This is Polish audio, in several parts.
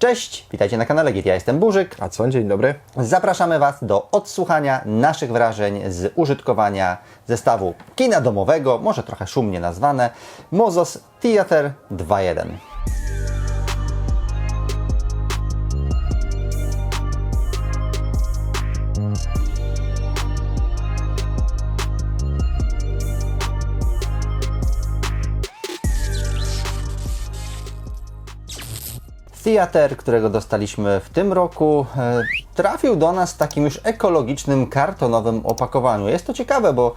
Cześć, witajcie na kanale Git, ja jestem Burzyk. A co? Dzień dobry. Zapraszamy Was do odsłuchania naszych wrażeń z użytkowania zestawu kina domowego, może trochę szumnie nazwane, Mozos Theater 2.1. Theater, którego dostaliśmy w tym roku, e, trafił do nas w takim już ekologicznym, kartonowym opakowaniu. Jest to ciekawe, bo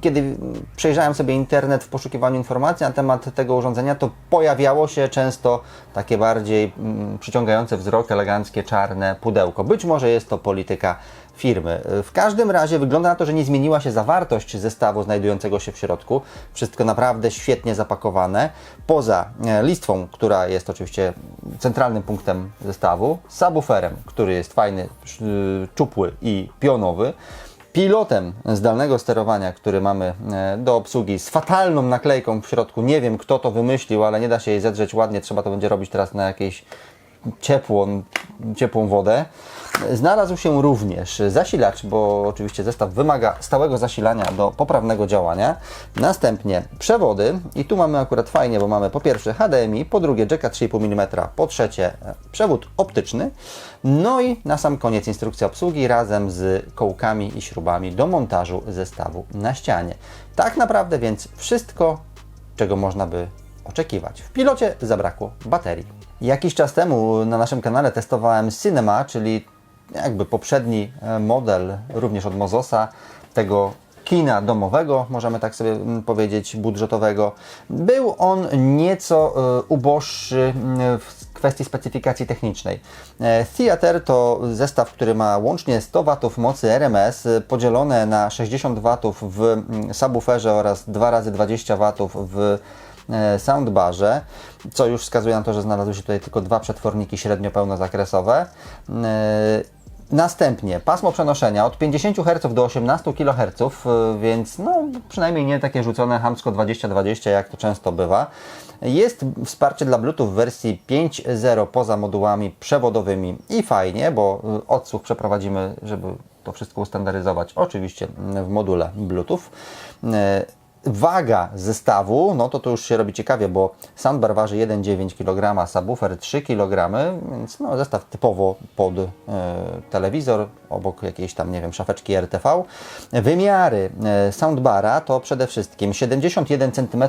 kiedy przejrzałem sobie internet w poszukiwaniu informacji na temat tego urządzenia, to pojawiało się często takie bardziej mm, przyciągające wzrok, eleganckie, czarne pudełko. Być może jest to polityka firmy. W każdym razie wygląda na to, że nie zmieniła się zawartość zestawu znajdującego się w środku. Wszystko naprawdę świetnie zapakowane. Poza e, listwą, która jest oczywiście centralnym punktem zestawu, subwooferem, który jest fajny, y, czupły i pionowy. Pilotem zdalnego sterowania, który mamy e, do obsługi z fatalną naklejką w środku. Nie wiem kto to wymyślił, ale nie da się jej zedrzeć ładnie. Trzeba to będzie robić teraz na jakiejś ciepłą, ciepłą wodę. Znalazł się również zasilacz, bo oczywiście zestaw wymaga stałego zasilania do poprawnego działania. Następnie przewody i tu mamy akurat fajnie, bo mamy po pierwsze HDMI, po drugie jacka 3,5 mm, po trzecie e, przewód optyczny. No i na sam koniec instrukcja obsługi razem z kołkami i śrubami do montażu zestawu na ścianie. Tak naprawdę więc wszystko, czego można by oczekiwać. W pilocie zabrakło baterii. Jakiś czas temu na naszym kanale testowałem Cinema, czyli jakby poprzedni e, model również od Mozosa, tego kina domowego, możemy tak sobie mm, powiedzieć, budżetowego. Był on nieco e, uboższy mm, w kwestii specyfikacji technicznej. E, Theater to zestaw, który ma łącznie 100 W mocy RMS, podzielone na 60 W w mm, subwooferze oraz 2 razy 20 W w soundbarze, co już wskazuje na to, że znalazły się tutaj tylko dwa przetworniki średnio pełnozakresowe. Następnie pasmo przenoszenia od 50 Hz do 18 kHz, y, więc no, przynajmniej nie takie rzucone hamsko 20-20, jak to często bywa. Jest wsparcie dla Bluetooth w wersji 5.0 poza modułami przewodowymi i fajnie, bo y, odsłuch przeprowadzimy, żeby to wszystko ustandaryzować, oczywiście w module Bluetooth. Y, Waga zestawu, no to to już się robi ciekawie, bo soundbar waży 1,9 kg, subwoofer 3 kg, więc no, zestaw typowo pod e, telewizor, obok jakiejś tam, nie wiem, szafeczki RTV. Wymiary e, soundbara to przede wszystkim 71 cm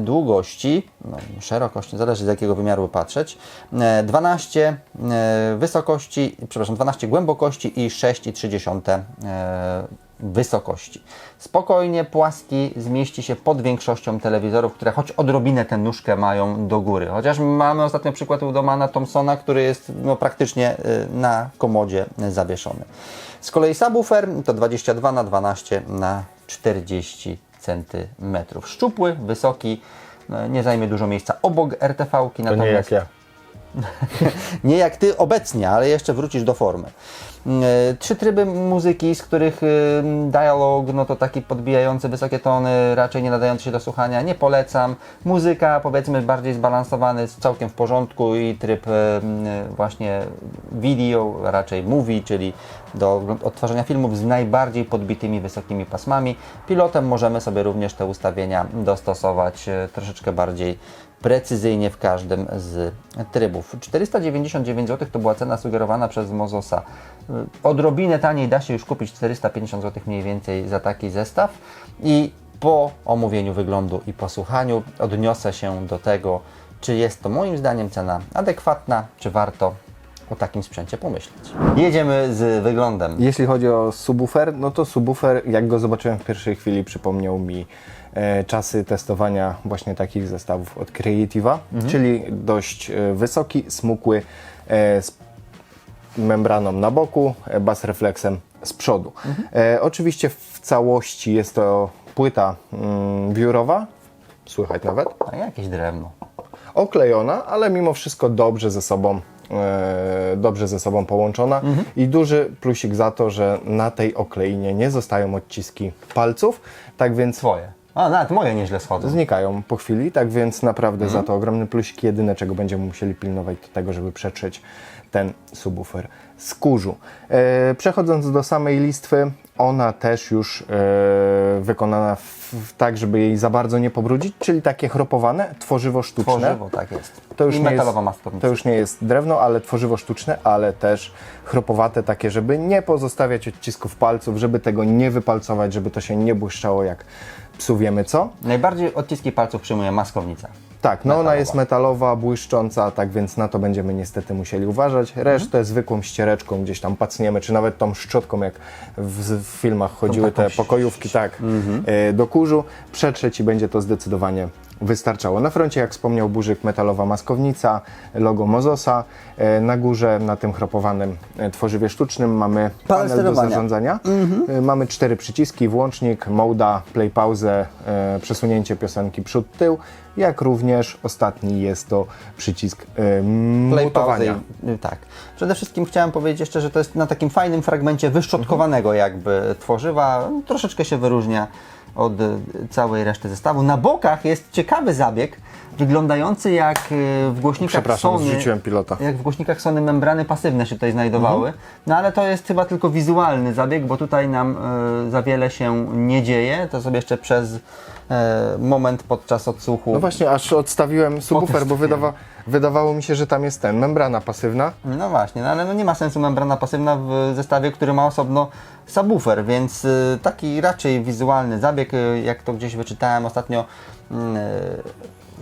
długości, no, szerokość, zależy z jakiego wymiaru patrzeć, e, 12 e, wysokości, przepraszam, 12 głębokości i 6,3 e, wysokości. Spokojnie płaski zmieści się pod większością telewizorów, które choć odrobinę tę nóżkę mają do góry. Chociaż mamy ostatnio przykład u Domana Thompsona, który jest no, praktycznie y, na komodzie zawieszony. Z kolei subwoofer to 22 na 12 na 40 cm. Szczupły, wysoki, no, nie zajmie dużo miejsca obok RTV-ki, To nie jak ja. nie jak ty obecnie, ale jeszcze wrócisz do formy. E, Trzy tryby muzyki, z których y, dialog, no to taki podbijający wysokie tony, raczej nie nadający się do słuchania, nie polecam. Muzyka, powiedzmy, bardziej zbalansowany, całkiem w porządku i tryb y, właśnie video, raczej movie, czyli do odtwarzania filmów z najbardziej podbitymi wysokimi pasmami. Pilotem możemy sobie również te ustawienia dostosować troszeczkę bardziej precyzyjnie w każdym z trybów. 499 zł to była cena sugerowana przez Mozosa. Odrobinę taniej da się już kupić 450 zł mniej więcej za taki zestaw i po omówieniu wyglądu i posłuchaniu odniosę się do tego, czy jest to moim zdaniem cena adekwatna, czy warto o takim sprzęcie pomyśleć. Jedziemy z wyglądem. Jeśli chodzi o subwoofer, no to subwoofer, jak go zobaczyłem w pierwszej chwili, przypomniał mi czasy testowania właśnie takich zestawów od Creative'a, czyli dość e, wysoki, smukły, e, z membraną na boku, e, bas refleksem z przodu. E, oczywiście w całości jest to płyta mm, wiórowa, słychać nawet, A jakieś drewno. oklejona, ale mimo wszystko dobrze ze sobą, e, dobrze ze sobą połączona i duży plusik za to, że na tej okleinie nie zostają odciski palców, tak więc Twoje. A, nawet moje nieźle schodzą. znikają po chwili, tak więc naprawdę za to ogromny plusik. Jedyne, czego będziemy musieli pilnować, to tego, żeby przetrzeć ten subwoofer z kurzu. E, przechodząc do samej listwy, ona też już e, wykonana w, w tak, żeby jej za bardzo nie pobrudzić, czyli takie chropowane, tworzywo sztuczne. Tworzywo, tak jest. To już, I nie metalowa maskownica. to już nie jest drewno, ale tworzywo sztuczne, ale też chropowate takie, żeby nie pozostawiać odcisków palców, żeby tego nie wypalcować, żeby to się nie błyszczało jak psu wiemy co. Najbardziej odciski palców przyjmuje maskownica. Tak, no ona Metalowa. jest metalowa, błyszcząca, tak więc na to będziemy niestety musieli uważać. Resztę zwykłą ściereczką gdzieś tam pacniemy, czy nawet tą szczotką, jak w, w filmach chodziły te pokojówki, tak, e, do kurzu. Przetrzeć i będzie to zdecydowanie wystarczało. Na froncie, jak wspomniał Burzyk, metalowa maskownica, logo Mozosa. E, Na górze, na tym chropowanym e, tworzywie sztucznym mamy panel do zarządzania. E, Mamy cztery przyciski, włącznik, moda, play pauzę, przesunięcie piosenki przód, tył, jak również ostatni jest to przycisk Play mutowania. Tak. Przede wszystkim chciałem powiedzieć jeszcze, że to jest na takim fajnym fragmencie wyszczotkowanego jakby tworzywa. Troszeczkę się wyróżnia od całej reszty zestawu. Na bokach jest ciekawy zabieg, wyglądający jak y, w głośnikach Przepraszam, Sony. zrzuciłem pilota. Jak w głośnikach Sony membrany pasywne się tutaj znajdowały. Mhm. No ale to jest chyba tylko wizualny zabieg, bo tutaj nam y, za wiele się nie dzieje. To sobie jeszcze przez y, moment podczas odsłuchu No właśnie, aż odstawiłem subwoofer, bo wydawa, wydawało mi się, że tam jest ten, membrana pasywna. No właśnie, no ale no nie ma sensu membrana pasywna w zestawie, który ma osobno subwoofer, więc y, taki raczej wizualny zabieg, y, jak to gdzieś wyczytałem ostatnio mm, y,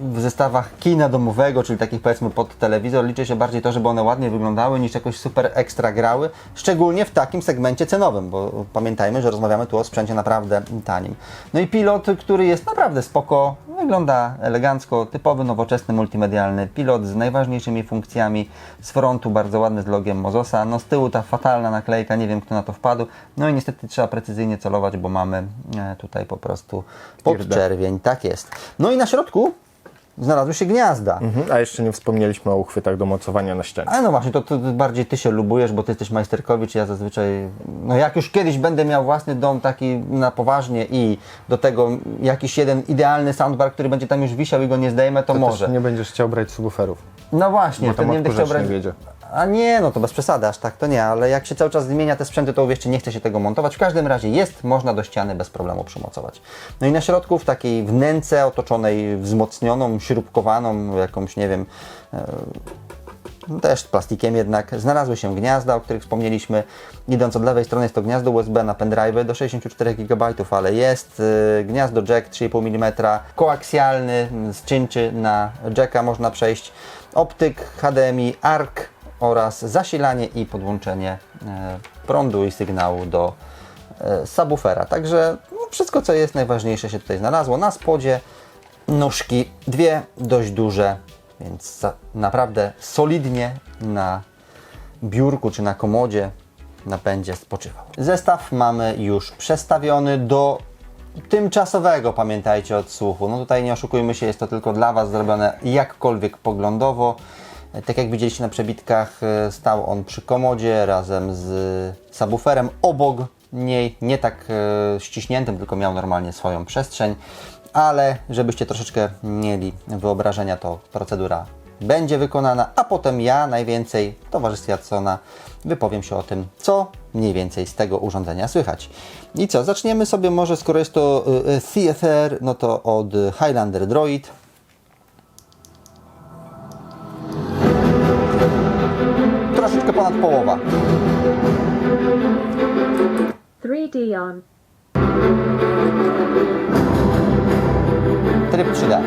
w zestawach kina domowego, czyli takich powiedzmy pod telewizor, liczy się bardziej to, żeby one ładnie wyglądały niż jakoś super ekstra grały, szczególnie w takim segmencie cenowym, bo pamiętajmy, że rozmawiamy tu o sprzęcie naprawdę tanim. No i pilot, który jest naprawdę spoko, wygląda elegancko, typowy, nowoczesny, multimedialny pilot z najważniejszymi funkcjami, z frontu bardzo ładny z logiem Mozosa, no z tyłu ta fatalna naklejka, nie wiem kto na to wpadł, no i niestety trzeba precyzyjnie celować, bo mamy e, tutaj po prostu podczerwień, tak jest. No i na środku znalazły się gniazda. Mhm, a jeszcze nie wspomnieliśmy o uchwytach do mocowania na ścianie. Ale no właśnie, to, to bardziej ty się lubujesz, bo ty jesteś majsterkowicz, ja zazwyczaj, no jak już kiedyś będę miał własny dom taki na poważnie i do tego jakiś jeden idealny soundbar, który będzie tam już wisiał i go nie zdejmę, to, To może. Nie będziesz chciał brać subwooferów. No właśnie, Bo wtedy nie będę chciał brać... nie wiedzie. A nie, no to bez przesady, aż tak to nie, ale jak się cały czas zmienia te sprzęty, to uwierzcie, nie chce się tego montować. W każdym razie jest, można do ściany bez problemu przymocować. No i na środku w takiej wnęce otoczonej wzmocnioną, śrubkowaną, jakąś, nie wiem, e, też plastikiem jednak, znalazły się gniazda, o których wspomnieliśmy. Idąc od lewej strony jest to gniazdo USB na pendrive do 64 GB, ale jest y, gniazdo jack 3,5 mm, koaksjalny z czynczy na jacka można przejść, optyk HDMI, ARC oraz zasilanie i podłączenie e, prądu i sygnału do e, subwoofera. Także no, wszystko co jest najważniejsze się tutaj znalazło. Na spodzie nóżki, dwie dość duże, więc naprawdę solidnie na biurku czy na komodzie napędzie spoczywał. Zestaw mamy już przestawiony do tymczasowego, pamiętajcie, odsłuchu. No tutaj nie oszukujmy się, jest to tylko dla Was zrobione jakkolwiek poglądowo. Tak jak widzieliście na przebitkach, e, stał on przy komodzie razem z subwooferem obok niej, nie tak e, ściśniętym, tylko miał normalnie swoją przestrzeń, ale żebyście troszeczkę mieli wyobrażenia, to procedura będzie wykonana, a potem ja najwięcej w towarzystwie Adsona wypowiem się o tym, co mniej więcej z tego urządzenia słychać. I co, zaczniemy sobie może, skoro jest to CFR, no to od Highlander Droid. Ponad połowa. 3D on. Tryb 3D.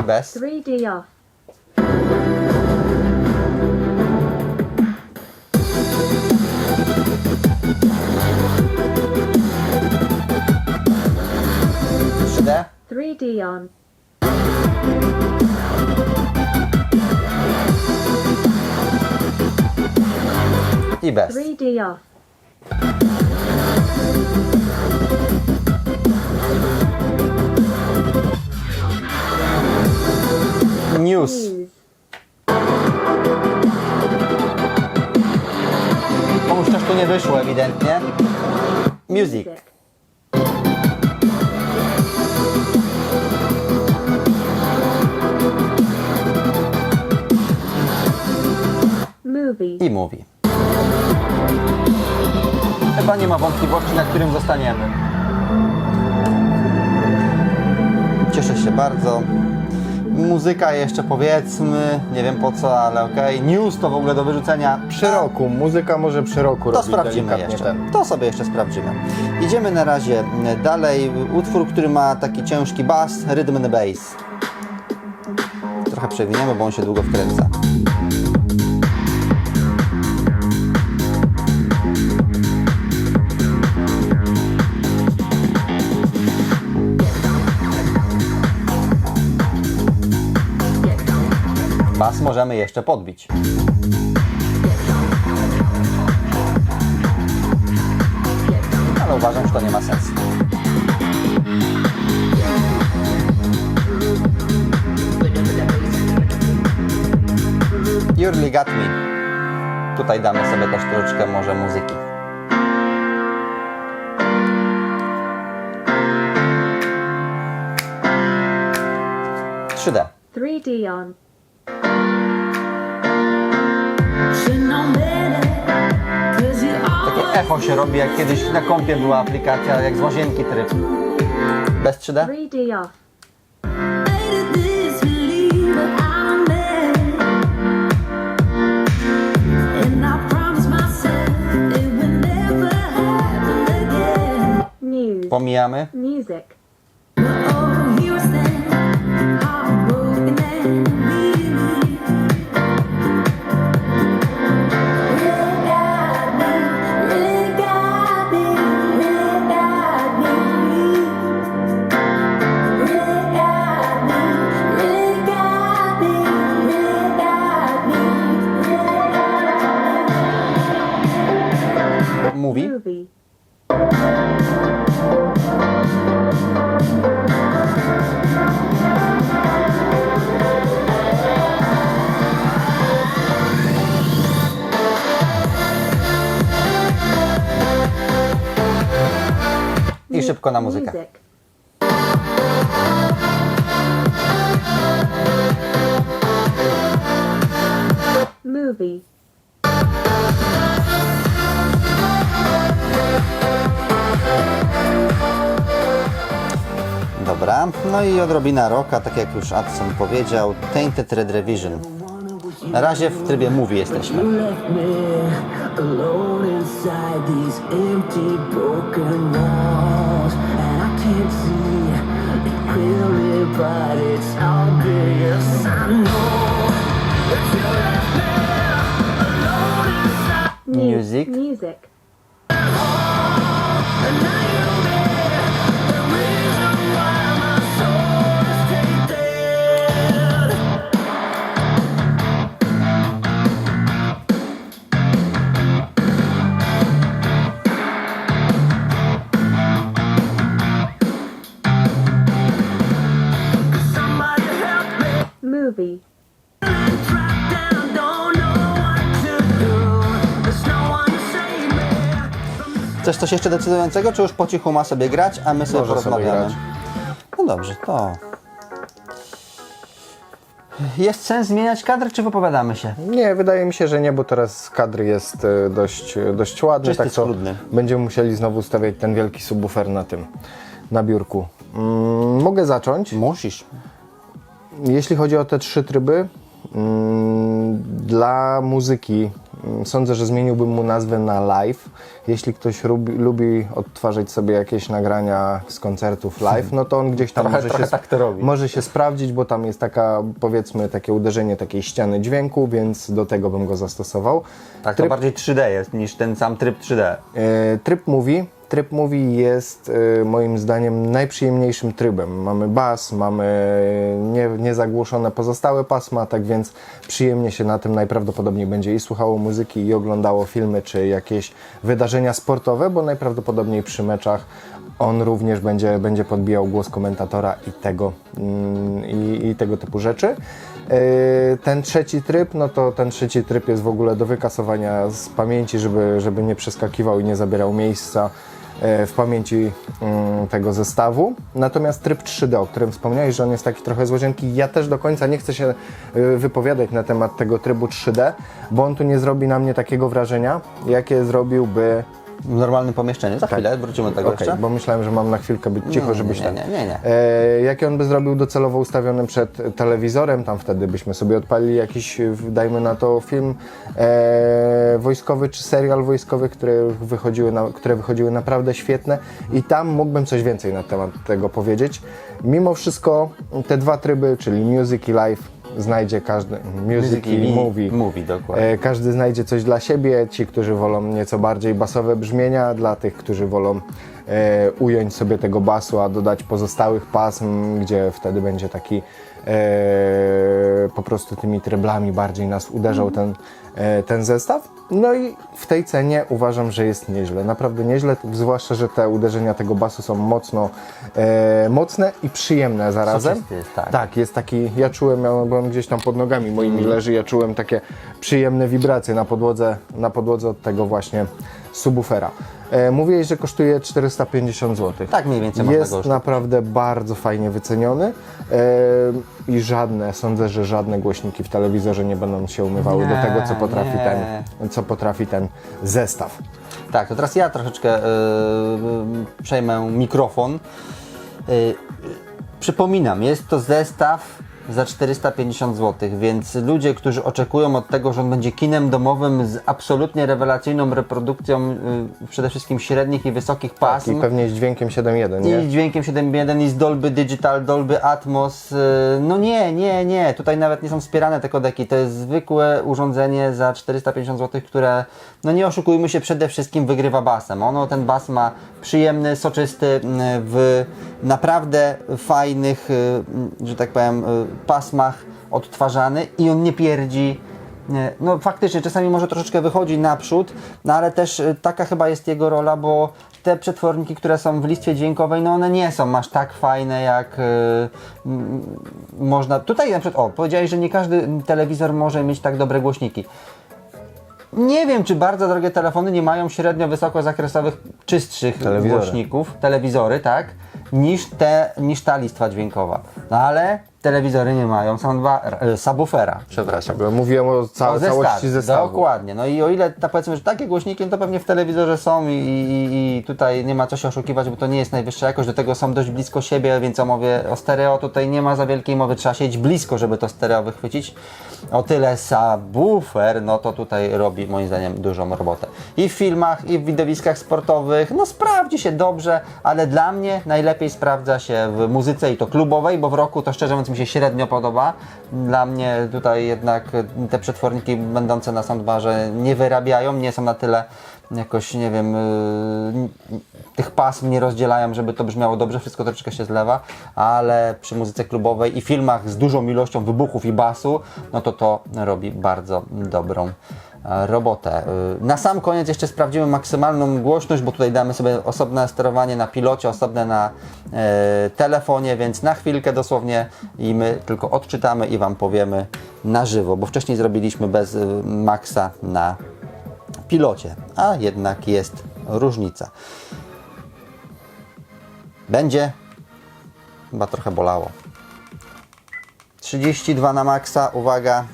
I bez. 3D off. D 3D on. i bez. 3D off. News. News. wyszło ewidentnie. Music. Movie. I mówi. Chyba nie ma wątpliwości, na którym zostaniemy. Cieszę się bardzo. Muzyka jeszcze powiedzmy, nie wiem po co, ale okej. News to w ogóle do wyrzucenia. Przy roku, muzyka może przy roku To sprawdzimy delikatnie jeszcze. ten. To sobie jeszcze sprawdzimy. Idziemy na razie dalej. Utwór, który ma taki ciężki bas, rhythm and bass. Trochę przewiniemy, bo on się długo wkręca. Bas możemy jeszcze podbić. ale uważam, że to nie ma sensu. Really got me. Tutaj damy sobie też troszeczkę może muzyki. D. 3D on. Echo się robi, jak kiedyś na kompie była aplikacja, jak z łazienki tryb. Bez 3D? 3D off. News. Pomijamy. Music. Szybko na muzykę. Music. Movie. Dobra, no i odrobina roka, tak jak już Adson powiedział, Tainted Red Revision. Na razie w trybie mówi jesteśmy. You left me alone inside these empty, broken walls, and I can't see it clearly, but it's obvious. I know that you left me alone inside. News. Music. Music. Me. Coś, jeszcze decydującego, czy już po cichu ma sobie grać, a my sobie Może sobie porozmawiamy? grać. No dobrze, to... Jest sens zmieniać kadr, czy wypowiadamy się? Nie, wydaje mi się, że nie, bo teraz kadr jest e, dość, e, dość ładny, Czysty, tak schludny. będziemy musieli znowu stawiać ten wielki subwoofer na tym, na biurku. Mm, mogę zacząć. Musisz. Jeśli chodzi o te trzy tryby, mm, dla muzyki sądzę, że zmieniłbym mu nazwę na live. Jeśli ktoś lubi, lubi odtwarzać sobie jakieś nagrania z koncertów live, no to on gdzieś tam Trochę- może, trochę się, tak może się sprawdzić, bo tam jest taka, powiedzmy, takie uderzenie takiej ściany dźwięku, więc do tego bym go zastosował. Tak, to bardziej 3D jest niż ten sam tryb 3D. E, Tryb mówi. Tryb mówi jest e, moim zdaniem najprzyjemniejszym trybem. Mamy bas, mamy nie, niezagłuszone pozostałe pasma, tak więc przyjemnie się na tym najprawdopodobniej będzie i słuchało muzyki, i oglądało filmy, czy jakieś wydarzenia sportowe, bo najprawdopodobniej przy meczach On również będzie, będzie podbijał głos komentatora i tego, mm, i, tego typu rzeczy. Yy, Ten trzeci tryb, no to ten trzeci tryb jest w ogóle do wykasowania z pamięci, żeby, żeby nie przeskakiwał i nie zabierał miejsca w pamięci mm, tego zestawu. Natomiast tryb 3D, o którym wspomniałeś, że on jest taki trochę złodzienki, ja też do końca nie chcę się y, wypowiadać na temat tego trybu 3D, bo on tu nie zrobi na mnie takiego wrażenia, jakie zrobiłby W normalnym pomieszczeniu. Za chwilę wrócimy do tego Okej, jeszcze. bo myślałem, że mam na chwilkę być cicho, nie, żebyś nie, ten. nie, nie, nie. E, jakie on by zrobił docelowo ustawiony przed telewizorem, tam wtedy byśmy sobie odpalili jakiś, e, dajmy na to, film e, wojskowy czy serial wojskowy, które wychodziły, na, które wychodziły naprawdę świetne i tam mógłbym coś więcej na temat tego powiedzieć. Mimo wszystko te dwa tryby, czyli music i live, znajdzie każdy, music, i movie, Movie, dokładnie. E, Każdy znajdzie coś dla siebie. Ci, którzy wolą nieco bardziej basowe brzmienia, dla tych, którzy wolą e, ująć sobie tego basu, a dodać pozostałych pasm, gdzie wtedy będzie taki po prostu tymi tryblami bardziej nas uderzał ten, e, ten zestaw. No i w tej cenie uważam, że jest nieźle. Naprawdę nieźle, zwłaszcza, że te uderzenia tego basu są mocno e, mocne i przyjemne zarazem. Soczysty jest, tak. Tak, jest taki, ja czułem, ja byłem gdzieś tam pod nogami moimi Mhm. leży, ja czułem takie przyjemne wibracje na podłodze, na podłodze od tego właśnie subwoofera. E, mówiłeś, że kosztuje 450 zł. Tak mniej więcej Jest naprawdę bardzo fajnie wyceniony e, i żadne, sądzę, że żadne głośniki w telewizorze nie będą się umywały do Nie, tego, co potrafi, nie. ten, co potrafi ten zestaw. Tak, to teraz ja troszeczkę y, y, przejmę mikrofon. Y, przypominam, jest to zestaw za 450 zł, więc ludzie, którzy oczekują od tego, że on będzie kinem domowym z absolutnie rewelacyjną reprodukcją y, przede wszystkim średnich i wysokich I pasm, pewnie z dźwiękiem 7.1, nie? i dźwiękiem 7.1 i z Dolby Digital, Dolby Atmos. y, No nie, nie, nie. Tutaj nawet nie są wspierane te kodeki. To jest zwykłe urządzenie za 450 zł, które, no nie oszukujmy się, przede wszystkim wygrywa basem. Ono, ten bas ma przyjemny, soczysty, y, w naprawdę fajnych, y, że tak powiem, y, pasmach odtwarzany i on nie pierdzi. No faktycznie, czasami może troszeczkę wychodzi naprzód, no ale też y, taka chyba jest jego rola, bo te przetworniki, które są w listwie dźwiękowej, no one nie są aż tak fajne jak y, m, można. Tutaj na przykład, o, powiedziałeś, że nie każdy telewizor może mieć tak dobre głośniki. Nie wiem, czy bardzo drogie telefony nie mają średnio wysokozakresowych, czystszych Telewizory. głośników, telewizory, tak, niż, te, niż ta listwa dźwiękowa. No ale telewizory nie mają soundba- e, subwoofera, przepraszam. Bo Mówiłem o ca- O, zestaw, całości zestawu. Dokładnie. No i o ile tak powiedzmy, że takie głośniki, no to pewnie w telewizorze są i, i, i tutaj nie ma co się oszukiwać, bo to nie jest najwyższa jakość, do tego są dość blisko siebie, więc o mowie o stereo tutaj nie ma za wielkiej mowy, trzeba siedzieć blisko, żeby to stereo wychwycić. O tyle subwoofer, no to tutaj robi moim zdaniem dużą robotę. I w filmach, i w widowiskach sportowych, no sprawdzi się dobrze, ale dla mnie najlepiej sprawdza się w muzyce i to klubowej, bo w roku to szczerze mówiąc mi się średnio podoba. Dla mnie tutaj jednak te przetworniki będące na soundbarze nie wyrabiają, nie są na tyle jakoś, nie wiem, yy, tych pasm nie rozdzielają, żeby to brzmiało dobrze, wszystko troszeczkę się zlewa, ale przy muzyce klubowej i filmach z dużą ilością wybuchów i basu, no to to robi bardzo dobrą robotę. Y, Na sam koniec jeszcze sprawdzimy maksymalną głośność, bo tutaj damy sobie osobne sterowanie na pilocie, osobne na e, telefonie, więc na chwilkę dosłownie i my tylko odczytamy i Wam powiemy na żywo, bo wcześniej zrobiliśmy bez maksa na pilocie, a jednak jest różnica. Będzie chyba trochę bolało. 32 na maksa, uwaga.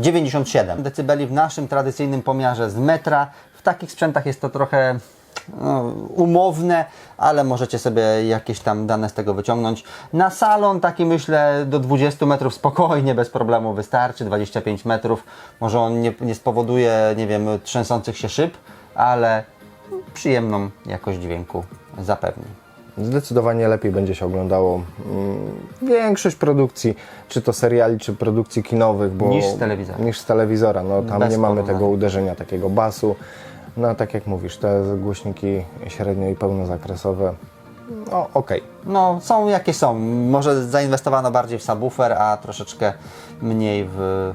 Dziewięćdziesiąt siedem decybeli w naszym tradycyjnym pomiarze z metra. W takich sprzętach jest to trochę no, umowne, ale możecie sobie jakieś tam dane z tego wyciągnąć. Na salon taki myślę do 20 metrów spokojnie, bez problemu wystarczy, 25 metrów. Może on nie, nie spowoduje, nie wiem, trzęsących się szyb, ale przyjemną jakość dźwięku zapewni. Zdecydowanie lepiej będzie się oglądało mm, większość produkcji, czy to seriali, czy produkcji kinowych, bo Niż z telewizora. Niż z telewizora. No, tam Bez nie mamy porównania. tego uderzenia, takiego basu. No tak jak mówisz, te głośniki średnio i pełnozakresowe no okej. No, są jakie są. Może zainwestowano bardziej w subwoofer, a troszeczkę mniej w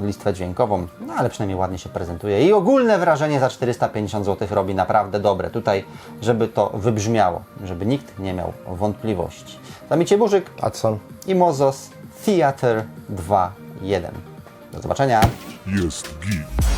listwę dźwiękową, no ale przynajmniej ładnie się prezentuje. I ogólne wrażenie za 450 zł robi naprawdę dobre. Tutaj, żeby to wybrzmiało, żeby nikt nie miał wątpliwości. Zamicie Burzyk Adson. i Mozos Theater 2.1. Do zobaczenia. Jest git.